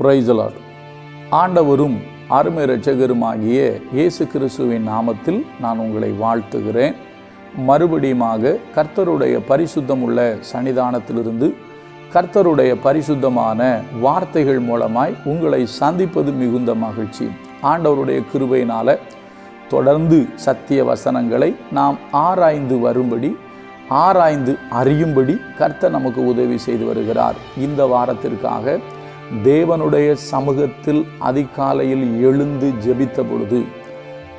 பிரைசலாட் ஆண்டவரும் அருமை இரட்சகருமாகிய இயேசு கிறிஸ்துவின் நாமத்தில் நான் உங்களை வாழ்த்துகிறேன். மறுபடியுமாக கர்த்தருடைய பரிசுத்தம் உள்ள சன்னிதானத்திலிருந்து கர்த்தருடைய பரிசுத்தமான வார்த்தைகள் மூலமாய் உங்களை சந்திப்பது மிகுந்த மகிழ்ச்சி. ஆண்டவருடைய கிருபையினால் தொடர்ந்து சத்திய வசனங்களை நாம் ஆராய்ந்து வரும்படி ஆராய்ந்து அறியும்படி கர்த்தர் நமக்கு உதவி செய்து வருகிறார். இந்த வாரத்திற்காக தேவனுடைய சமூகத்தில் அதிகாலையில் எழுந்து ஜெபித்த பொழுது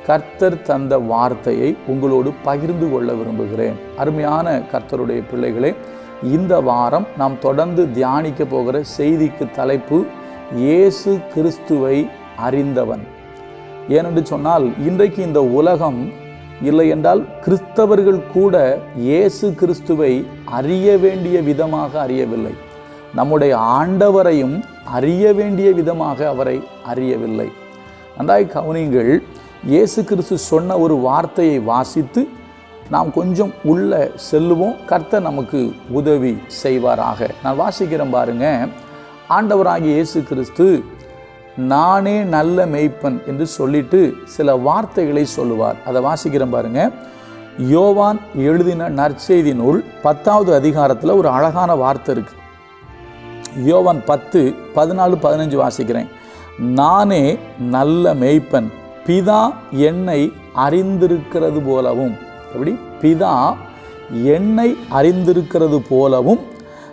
கர்த்தர் தந்த வார்த்தையை உங்களோடு பகிர்ந்து கொள்ள விரும்புகிறேன். அருமையான கர்த்தருடைய பிள்ளைகளே இந்த வாரம் நாம் தொடர்ந்து தியானிக்க போகிற செய்திக்கு தலைப்பு இயேசு கிறிஸ்துவை அறிந்தவன். ஏனென்று சொன்னால் இன்றைக்கு இந்த உலகம் இல்லை என்றால் கிறிஸ்தவர்கள் கூட இயேசு கிறிஸ்துவை அறிய வேண்டிய விதமாக அறியவில்லை. நம்முடைய ஆண்டவரையும் அறிய வேண்டிய விதமாக அவரை அறியவில்லை. நன்றாய் கவனிங்கள் இயேசு கிறிஸ்து சொன்ன ஒரு வார்த்தையை வாசித்து நாம் கொஞ்சம் உள்ள செல்லுவோம். கர்த்தர் நமக்கு உதவி செய்வாராக. நான் வாசிக்கிறேன் பாருங்க. ஆண்டவராகிய இயேசு கிறிஸ்து நானே நல்ல மெய்ப்பன் என்று சொல்லிட்டு சில வார்த்தைகளை சொல்லுவார். அதை வாசிக்கிறேன் பாருங்க. யோவான் எழுதின நற்செய்தி நூல் பத்தாவது அதிகாரத்தில் ஒரு அழகான வார்த்தை இருக்குது யோவன் பத்து பதினாலு பதினஞ்சு வாசிக்கிறேன். நானே நல்ல மெய்ப்பன் பிதா என்னை அறிந்திருக்கிறது போலவும் எப்படி? பிதா என்னை அறிந்திருக்கிறது போலவும்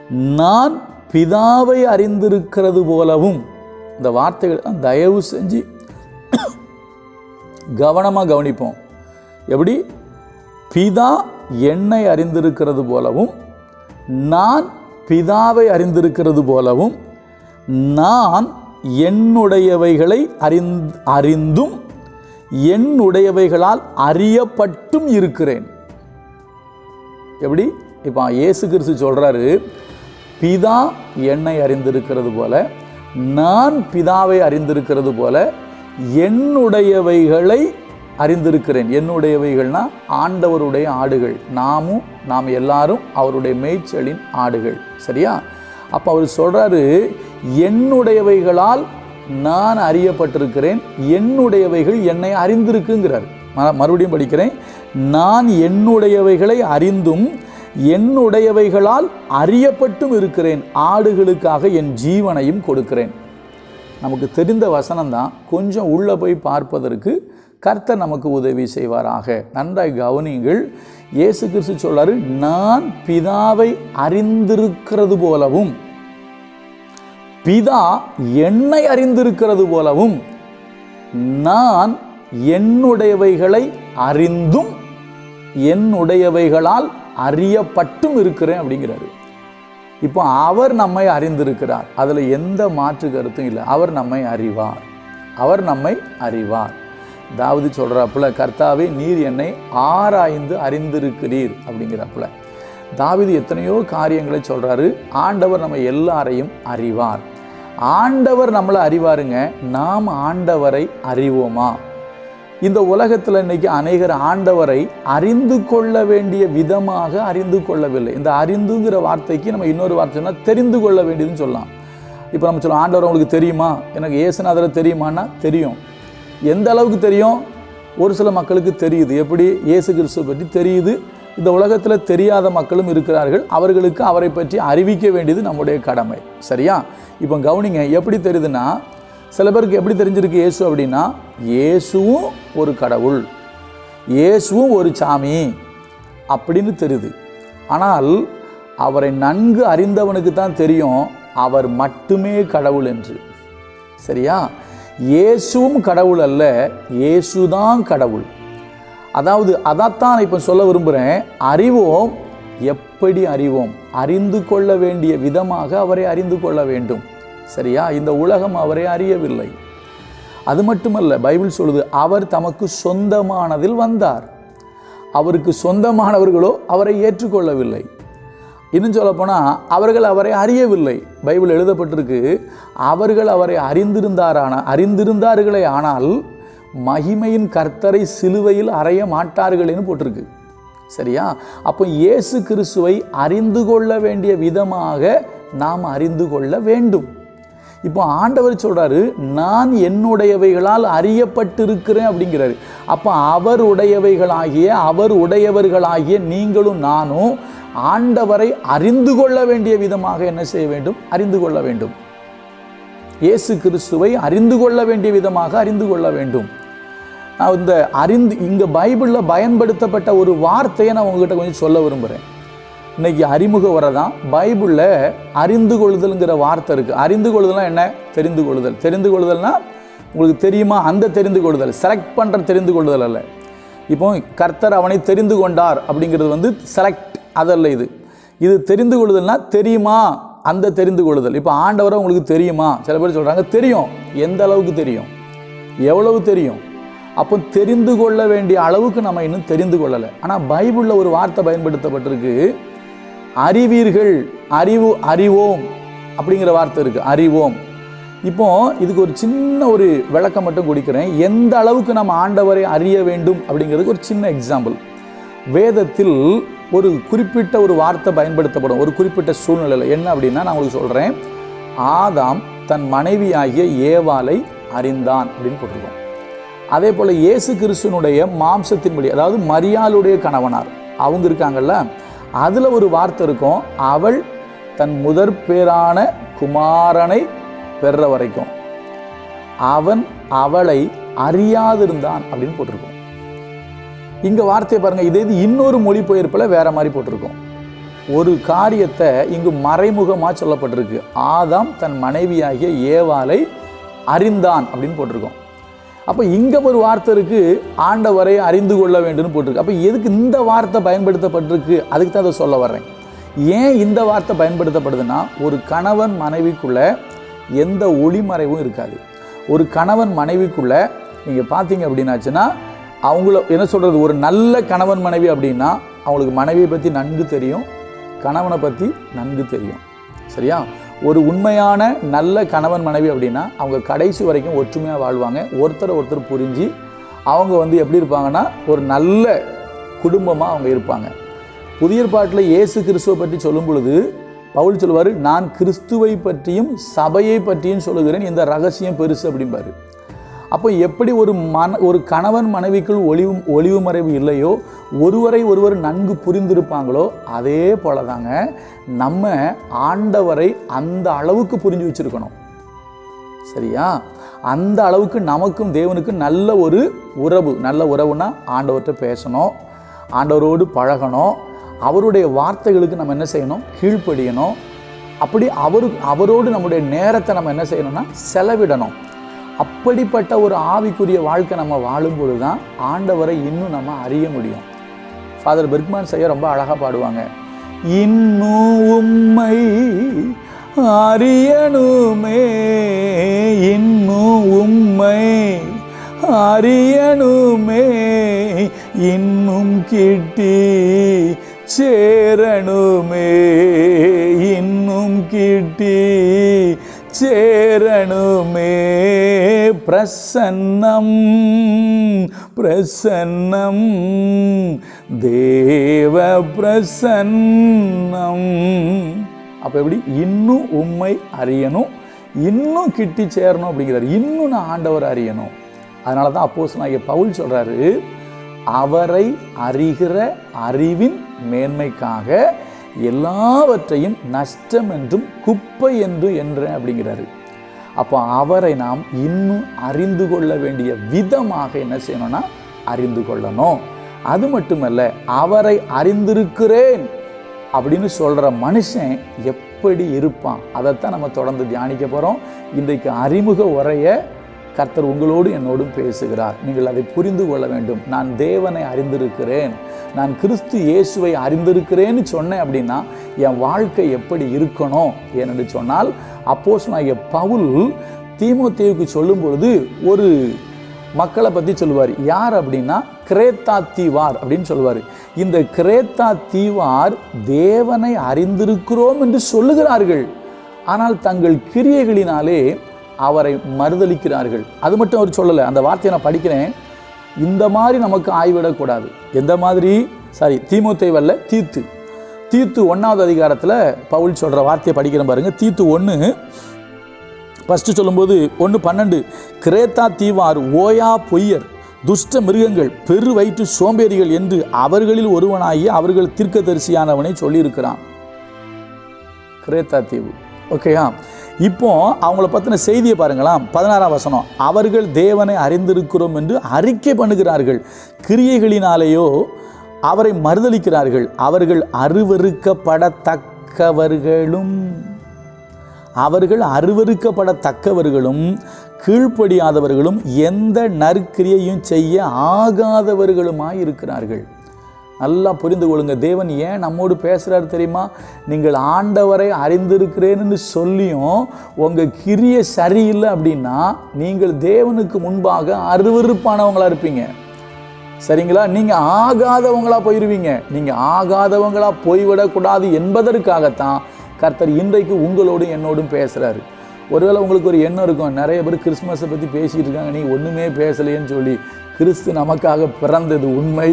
நான் பிதாவை அறிந்திருக்கிறது போலவும் இந்த வார்த்தைகள் தயவு செஞ்சு கவனமாக கவனிப்போம். எப்படி? பிதா என்னை அறிந்திருக்கிறது போலவும் நான் பிதாவை அறிந்திருக்கிறது போலவும் நான் என்னுடையவைகளை அறிந் அறிந்தும் என்னுடையவைகளால் அறியப்பட்டும் இருக்கிறேன். எப்படி? இப்போ இயேசு கிறிஸ்து சொல்கிறாரு பிதா என்னை அறிந்திருக்கிறது போல நான் பிதாவை அறிந்திருக்கிறது போல என்னுடையவைகளை அறிந்திருக்கிறேன். என்னுடையவைகள்னா ஆண்டவருடைய ஆடுகள். நாமும் நாம் எல்லாரும் அவருடைய மேய்ச்சலின் ஆடுகள். சரியா? அப்போ அவர் சொல்கிறாரு என்னுடையவைகளால் நான் அறியப்பட்டிருக்கிறேன் என்னுடையவைகள் என்னை அறிந்திருக்குங்கிறார். ம- மறுபடியும் படிக்கிறேன். நான் என்னுடையவைகளை அறிந்தும் என்னுடையவைகளால் அறியப்பட்டும் இருக்கிறேன். ஆடுகளுக்காக என் ஜீவனையும் கொடுக்கிறேன். நமக்கு தெரிந்த வசனம் தான் கொஞ்சம் உள்ளே போய் பார்ப்பதற்கு கர்த்தர் நமக்கு உதவி செய்வாராக. நன்றாய் கவனியுங்கள். இயேசு கிறிஸ்து சொல்றாரு நான் பிதாவை அறிந்திருக்கிறது போலவும் பிதா என்னை அறிந்திருக்கிறது போலவும் நான் என்னுடையவைகளை அறிந்தும் என்னுடையவைகளால் அறியப்பட்டும் இருக்கிறேன் அப்படிங்கிறாரு. இப்போ அவர் நம்மை அறிந்திருக்கிறார். அதில் எந்த மாற்று கருத்தும் இல்லை. அவர் நம்மை அறிவார். அவர் நம்மை அறிவார். தாவீது சொல்கிறாப்புல கர்த்தாவே நீர் என்னை ஆராய்ந்து அறிந்திருக்கிறீர் அப்படிங்கிறாப்புல. தாவிது எத்தனையோ காரியங்களை சொல்கிறாரு ஆண்டவர் நம்ம எல்லாரையும் அறிவார். ஆண்டவர் நம்மளை அறிவாருங்க நாம் ஆண்டவரை அறிவோமா? இந்த உலகத்தில் இன்னைக்கு அநேகர் ஆண்டவரை அறிந்து கொள்ள வேண்டிய விதமாக அறிந்து கொள்ளவில்லை. இந்த அறிந்துங்கிற வார்த்தைக்கு நம்ம இன்னொரு வார்த்தை சொன்னால் தெரிந்து கொள்ள வேண்டியதுன்னு சொல்லலாம். இப்போ நம்ம சொல்லலாம் ஆண்டவர் உங்களுக்கு தெரியுமா? எனக்கு ஏசுநாதரை தெரியுமான்னா தெரியும். எந்த அளவுக்கு தெரியும்? ஒரு சில மக்களுக்கு தெரியுது. எப்படி? இயேசு கிறிஸ்து பற்றி தெரியுது. இந்த உலகத்தில் தெரியாத மக்களும் இருக்கிறார்கள். அவர்களுக்கு அவரை பற்றி அறிவிக்க வேண்டியது நம்முடைய கடமை. சரியா? இப்போ கவனிங்க எப்படி தெரியுதுன்னா சில பேருக்கு எப்படி தெரிஞ்சிருக்கு இயேசு அப்படின்னா இயேசுவும் ஒரு கடவுள். இயேசுவும் ஒரு சாமி அப்படின்னு தெரியுது. ஆனால் அவரை நன்கு அறிந்தவனுக்கு தான் தெரியும் அவர் மட்டுமே கடவுள் என்று. சரியா? இயேசுவும் கடவுள் அல்ல இயேசுதான் கடவுள். அதாவது அதைத்தான் இப்போ சொல்ல விரும்புகிறேன் அறிவோம் எப்படி அறிவோம்? அறிந்து கொள்ள வேண்டிய விதமாக அவரை அறிந்து கொள்ள வேண்டும். சரியா? இந்த உலகம் அவரை அறியவில்லை. அது மட்டுமல்ல பைபிள் சொல்லுது அவர் தமக்கு சொந்தமானதில் வந்தார். அவருக்கு சொந்தமானவர்களோ அவரை ஏற்றுக்கொள்ளவில்லை. இன்னும் சொல்லப்போனால் அவர்கள் அவரை அறியவில்லை. பைபிள் எழுதப்பட்டிருக்கு அவர்கள் அவரை அறிந்திருந்தாரான அறிந்திருந்தார்களே ஆனால் மகிமையின் கர்த்தரை சிலுவையில் அறைய மாட்டார்கள்னு போட்டிருக்கு. சரியா? அப்போ இயேசு கிறிஸ்துவை அறிந்து கொள்ள வேண்டிய விதமாக நாம் அறிந்து கொள்ள வேண்டும். இப்போ ஆண்டவர் சொல்கிறாரு நான் என்னுடையவைகளால் அறியப்பட்டிருக்கிறேன் அப்படிங்கிறாரு. அப்போ அவர் உடையவைகளாகிய அவர் உடையவர்களாகிய நீங்களும் நானும் ஆண்டவரை அறிந்து கொள்ள வேண்டிய விதமாக என்ன செய்ய வேண்டும்? அறிந்து கொள்ள வேண்டும். இயேசு கிறிஸ்துவை அறிந்து கொள்ள வேண்டிய விதமாக அறிந்து கொள்ள வேண்டும். நான் இந்த அறிந்து இங்கே பைபிளில் பயன்படுத்தப்பட்ட ஒரு வார்த்தையை நான் உங்ககிட்ட கொஞ்சம் சொல்ல விரும்புகிறேன் இன்னைக்கு அறிமுக வர தான் பைபிளில் அறிந்து கொள்ளுதல்ங்கிற வார்த்தை இருக்குது அறிந்து கொள்ளுதல்னா என்ன? தெரிந்து கொள்ளுதல். தெரிந்து கொள்ளுதல்னா உங்களுக்கு தெரியுமா? அந்த தெரிந்து கொள்ளுதல். செலக்ட் பண்ணுற தெரிந்து கொள்ளுதல் அல்ல. இப்போ கர்த்தர் அவனை தெரிந்து கொண்டார் அப்படிங்கிறது வந்து செலக்ட் அதல்ல இது. இது தெரிந்து கொள்ளுதல்னா தெரியுமா? அந்த தெரிந்து கொள்ளுதல். இப்போ ஆண்டவரை உங்களுக்கு தெரியுமா? சில பேர் சொல்கிறாங்க தெரியும். எந்த அளவுக்கு தெரியும்? எவ்வளவு தெரியும்? அப்போ தெரிந்து கொள்ள வேண்டிய அளவுக்கு நம்ம இன்னும் தெரிந்து கொள்ளலை. ஆனால் பைபிளில் ஒரு வார்த்தை பயன்படுத்தப்பட்டிருக்கு. அறிவீர்கள் அறிவு அறிவோம் அப்படிங்கிற வார்த்தை இருக்குது அறிவோம். இப்போ இதுக்கு ஒரு சின்ன ஒரு விளக்கம் மட்டும் கொடுக்கிறேன். எந்த அளவுக்கு நம்ம ஆண்டவரை அறிய வேண்டும் அப்படிங்கிறதுக்கு ஒரு சின்ன எக்ஸாம்பிள் வேதத்தில் ஒரு குறிப்பிட்ட ஒரு வார்த்தை பயன்படுத்தப்படும் ஒரு குறிப்பிட்ட சூழ்நிலையில். என்ன அப்படின்னா நான் உங்களுக்கு சொல்கிறேன் ஆதாம் தன் மனைவியாகிய ஏவாளை அறிந்தான் அப்படின்னு போட்டிருக்கோம். அதே போல் இயேசு கிறிஸ்துனுடைய மாம்சத்தின்படி அதாவது மரியாளுடைய கணவனார் அவங்க இருக்காங்கல்ல அதில் ஒரு வார்த்தை இருக்கும். அவள் தன் முதற் பேரான குமாரனை பெற வரைக்கும். அவன் அவளை அறியாதிருந்தான் அப்படின்னு போட்டிருக்கோம். இங்கே வார்த்தையை பாருங்கள் இதே இது இன்னொரு மொழிபெயர்ப்பில் வேறு மாதிரி போட்டிருக்கோம். ஒரு காரியத்தை இங்கு மறைமுகமாக சொல்லப்பட்டிருக்கு. ஆதாம் தன் மனைவியாகிய ஏவாளை அறிந்தான் அப்படின்னு போட்டிருக்கோம். அப்போ இங்கே ஒரு வார்த்தை இருக்கு ஆண்டவரை அறிந்து கொள்ள வேண்டும்னு போட்டிருக்கு. அப்போ எதுக்கு இந்த வார்த்தை பயன்படுத்தப்பட்டிருக்கு? அதுக்கு தான் அதை சொல்ல வர்றேன். ஏன் இந்த வார்த்தை பயன்படுத்தப்படுதுன்னா ஒரு கணவன் மனைவிக்குள்ளே எந்த ஒளிமறைவும் இருக்காது. ஒரு கணவன் மனைவிக்குள்ளே நீங்கள் பார்த்தீங்க அப்படின்னாச்சுன்னா அவங்கள என்ன சொல்கிறது ஒரு நல்ல கணவன் மனைவி அப்படின்னா அவங்களுக்கு மனைவியை பற்றி நன்கு தெரியும் கணவனை பற்றி நன்கு தெரியும். சரியா? ஒரு உண்மையான நல்ல கணவன் மனைவி அப்படின்னா அவங்க கடைசி வரைக்கும் ஒற்றுமையாக வாழ்வாங்க. ஒருத்தரை ஒருத்தர் புரிஞ்சு அவங்க வந்து எப்படி இருப்பாங்கன்னா ஒரு நல்ல குடும்பமாக அவங்க இருப்பாங்க. புதிய பாட்டில் இயேசு கிறிஸ்துவை பற்றி சொல்லும் பொழுது பவுல் சொல்லுவார் நான் கிறிஸ்துவை பற்றியும் சபையை பற்றியும் சொல்லுகிறேன். இந்த ரகசியம் பெருசு அப்படிம்பாரு. அப்போ எப்படி ஒரு மன ஒரு கணவன் மனைவிக்குள் ஒளிவு ஒளிவு மறைவு இல்லையோ ஒருவரை ஒருவர் நன்கு புரிந்திருப்பாங்களோ அதே போல தாங்க நம்ம ஆண்டவரை அந்த அளவுக்கு புரிஞ்சு வச்சிருக்கணும். சரியா? அந்த அளவுக்கு நமக்கும் தேவனுக்கும் நல்ல ஒரு உறவு நல்ல உறவுனா ஆண்டவர்கிட்ட பேசணும் ஆண்டவரோடு பழகணும் அவருடைய வார்த்தைகளுக்கு நம்ம என்ன செய்யணும்? கீழ்ப்படியணும். அப்படி அவரு அவரோடு நம்முடைய நேரத்தை நம்ம என்ன செய்யணும்னா செலவிடணும். அப்படிப்பட்ட ஒரு ஆவிக்குரிய வாழ்க்கை நம்ம வாழும்பொழுது தான் ஆண்டவரை இன்னும் நம்ம அறிய முடியும். ஃபாதர் பெர்க்மான் செய்ய ரொம்ப அழகாக பாடுவாங்க. இன்னும் உம்மை அறியணுமே இன்னும் உம்மை அறியணுமே இன்னும் கிட்டி சேரணுமே இன்னும் கிட்டி சேரணுமே. பிரசன்னம் பிரசன்னம். தேவ பிரசன்னம். அப்போ எப்படி? இன்னும் உண்மை அறியணும். இன்னும் கிட்டி சேரணும் அப்படிங்கிறார். இன்னும் நான் ஆண்டவர் அறியணும். அதனால தான் அப்போஸ் நான் பவுல் சொல்கிறாரு அவரை அறிகிற அறிவின் மேன்மைக்காக எல்லாவற்றையும் நஷ்டம் என்றும் குப்பை என்றும் என்றேன் அப்படிங்கிறாரு. அப்போ அவரை நாம் இன்னும் அறிந்து கொள்ள வேண்டிய விதமாக என்ன செய்யணும்னா அறிந்து கொள்ளணும். அது மட்டுமல்ல அவரை அறிந்திருக்கிறேன் அப்படின்னு சொல்கிற மனுஷன் எப்படி இருப்பான்? அதைத்தான் நம்ம தொடர்ந்து தியானிக்க போகிறோம் இன்றைக்கு அறிமுக உரையை கர்த்தர் உங்களோடு என்னோடும் பேசுகிறார். நீங்கள் அதை புரிந்து கொள்ள வேண்டும். நான் தேவனை அறிந்திருக்கிறேன். நான் கிறிஸ்து இயேசுவை அறிந்திருக்கிறேன்னு சொன்னேன் அப்படின்னா என் வாழ்க்கை எப்படி இருக்கணும் ஏனென்று சொன்னால் அப்போஸ் நான் பவுல் தீமோத்தேவுக்கு சொல்லும் பொழுது ஒரு மக்களை பற்றி சொல்லுவார். யார் அப்படின்னா கிரேத்தா தீவார் அப்படின்னு சொல்லுவார். இந்த கிரேத்தா தீவார் தேவனை அறிந்திருக்கிறோம் என்று சொல்லுகிறார்கள். ஆனால் தங்கள் கிரியைகளினாலே அவரை மறுதளிக்கிறார்கள் அது மட்டும் அவர் சொல்லலை. அந்த வார்த்தையை நான் படிக்கிறேன். இந்த மாதிரி நமக்கு ஆய்விடக்கூடாது. எந்த மாதிரி? சாரி தீமோத்தேவல்ல தீத்து. தீத்து ஒன்றாவது அதிகாரத்தில் பவுல் சொல்கிற வார்த்தையை படிக்கிறேன் பாருங்க. தீத்து ஒன்று ஃபஸ்ட்டு சொல்லும்போது ஒன்று பன்னெண்டு. கிரேத்தா தீவார் ஓயா பொய்யர் துஷ்ட மிருகங்கள் பெரு வயிற்று சோம்பேறிகள் என்று அவர்களில் ஒருவனாகி அவர்கள் தீர்க்கதரிசியானவனை சொல்லியிருக்கிறான். கிரேத்தா தீவு. ஓகேயா இப்போ அவங்கள பற்றின செய்தியை பாருங்களாம். பதினாறாம் வசனம் அவர்கள் தேவனை அறிந்திருக்கிறோம் என்று அறிக்கை பண்ணுகிறார்கள். கிரியைகளினாலேயோ அவரை மறுதளிக்கிறார்கள் அவர்கள் அருவறுக்கப்படத்தக்கவர்களும் அவர்கள் அருவறுக்கப்படத்தக்கவர்களும் கீழ்ப்படியாதவர்களும் எந்த நற்கிரியையும் செய்ய ஆகாதவர்களுமாய் இருக்கிறார்கள் நல்லா புரிந்து கொள்ளுங்க. தேவன் ஏன் நம்மோடு பேசுகிறாரு தெரியுமா? நீங்கள் ஆண்டவரை அறிந்திருக்கிறேன்னு சொல்லியும் உங்கள் கிரிய சரியில்லை அப்படின்னா நீங்கள் தேவனுக்கு முன்பாக அருவருப்பானவங்களாக இருப்பீங்க. சரிங்களா? நீங்கள் ஆகாதவங்களாக போயிடுவீங்க நீங்கள் ஆகாதவங்களா போய்விடக்கூடாது என்பதற்காகத்தான் கர்த்தர் இன்றைக்கு உங்களோடும் என்னோடும் பேசுகிறாரு ஒருவேளை உங்களுக்கு ஒரு எண்ணம் இருக்கும் நிறைய பேர் கிறிஸ்மஸை பற்றி பேசிகிட்டு இருக்காங்க நீ ஒன்றுமே பேசலையேன்னு சொல்லி கிறிஸ்து நமக்காக பிறந்தது உண்மை.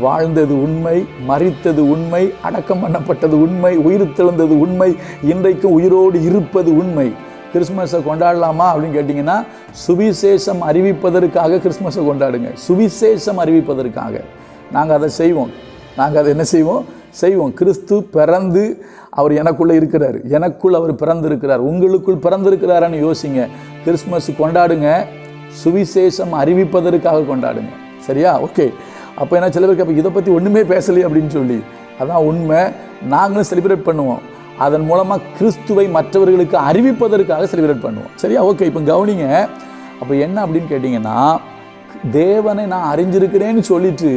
வாழ்ந்தது உண்மை மறித்தது உண்மை அடக்கம் பண்ணப்பட்டது உண்மை உயிர் தெழுந்தது உண்மை இன்றைக்கும் உயிரோடு இருப்பது உண்மை. கிறிஸ்மஸை கொண்டாடலாமா அப்படின்னு கேட்டிங்கன்னா சுவிசேஷம் அறிவிப்பதற்காக கிறிஸ்மஸை கொண்டாடுங்க. சுவிசேஷம் அறிவிப்பதற்காக. நாங்கள் அதை செய்வோம். நாங்கள் அதை என்ன செய்வோம்? செய்வோம். கிறிஸ்து பிறந்து அவர் எனக்குள்ளே இருக்கிறார். எனக்குள் அவர் பிறந்திருக்கிறார். உங்களுக்குள் பிறந்திருக்கிறாரான்னு யோசிங்க. கிறிஸ்மஸ் கொண்டாடுங்க. சுவிசேஷம் அறிவிப்பதற்காக கொண்டாடுங்க. சரியா? ஓகே. அப்போ என்ன சில பேருக்கு அப்போ இதை பற்றி ஒன்றுமே பேசலையே அப்படின்னு சொல்லி. அதான் உண்மை. நாங்களும் செலிப்ரேட் பண்ணுவோம். அதன் மூலமாக கிறிஸ்துவை மற்றவர்களுக்கு அறிவிப்பதற்காக செலிப்ரேட் பண்ணுவோம். சரியா? ஓகே இப்போ கவனிங்க. அப்போ என்ன அப்படின்னு கேட்டிங்கன்னா தேவனை நான் அறிஞ்சிருக்கிறேன்னு சொல்லிட்டு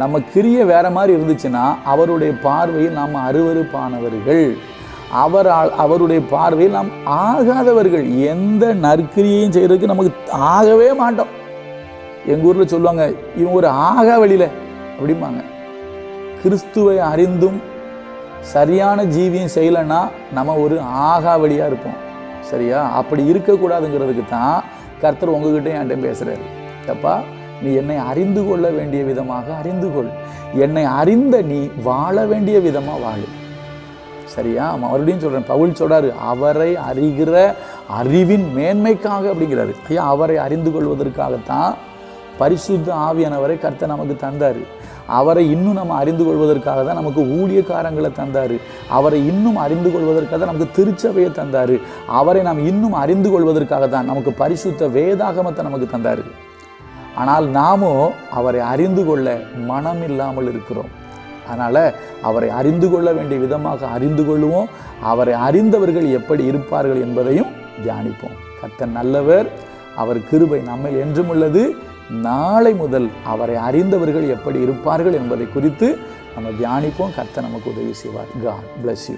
நம்ம கிரியை வேற மாதிரி இருந்துச்சுன்னா அவருடைய பார்வையில் நாம் அருவருப்பானவர்கள். அவரால் அவருடைய பார்வையில் நாம் ஆகாதவர்கள். எந்த நற்கிரியையும் செய்கிறதுக்கு நமக்கு ஆகவே மாட்டோம். எங்கள் ஊரில் சொல்லுவாங்க இவன் ஒரு ஆகா வழியில் அப்படிம்பாங்க. கிறிஸ்துவை அறிந்தும் சரியான ஜீவியம் செய்யலைன்னா நம்ம ஒரு ஆகா வழியாக இருப்போம். சரியா? அப்படி இருக்கக்கூடாதுங்கிறதுக்கு தான் கர்த்தர் உங்ககிட்ட என்கிட்ட பேசுகிறாரு தப்பா நீ என்னை அறிந்து கொள்ள வேண்டிய விதமாக அறிந்து கொள். என்னை அறிந்த நீ வாழ வேண்டிய விதமாக வாழு. சரியா? மறுபடியும் சொல்கிறேன் பவுல் சொல்கிறாரு அவரை அறிகிற அறிவின் மேன்மைக்காக அப்படிங்கிறாரு. ஐயா அவரை அறிந்து கொள்வதற்காகத்தான் பரிசுத்த ஆவியானவரை கர்த்தர் நமக்கு தந்தார். அவரை இன்னும் நம்ம அறிந்து கொள்வதற்காக தான் நமக்கு ஊழியக்காரங்களை தந்தார். அவரை இன்னும் அறிந்து கொள்வதற்காக தான் நமக்கு திருச்சபையை தந்தார். அவரை நாம் இன்னும் அறிந்து கொள்வதற்காக தான் நமக்கு பரிசுத்த வேதாகமத்தை நமக்கு தந்தார். ஆனால் நாமோ அவரை அறிந்து கொள்ள மனம் இல்லாமல் இருக்கிறோம். அதனால் அவரை அறிந்து கொள்ள வேண்டிய விதமாக அறிந்து கொள்வோம் அவரை அறிந்தவர்கள் எப்படி இருப்பார்கள் என்பதையும் தியானிப்போம். கர்த்தன் நல்லவர். அவர் கிருபை நம்மில் என்றும் உள்ளது. நாளை முதல் அவரை அறிந்தவர்கள் எப்படி இருப்பார்கள் என்பதை குறித்து நம்ம தியானிப்போம். கர்த்த நமக்கு உதவி செய்வார். God bless you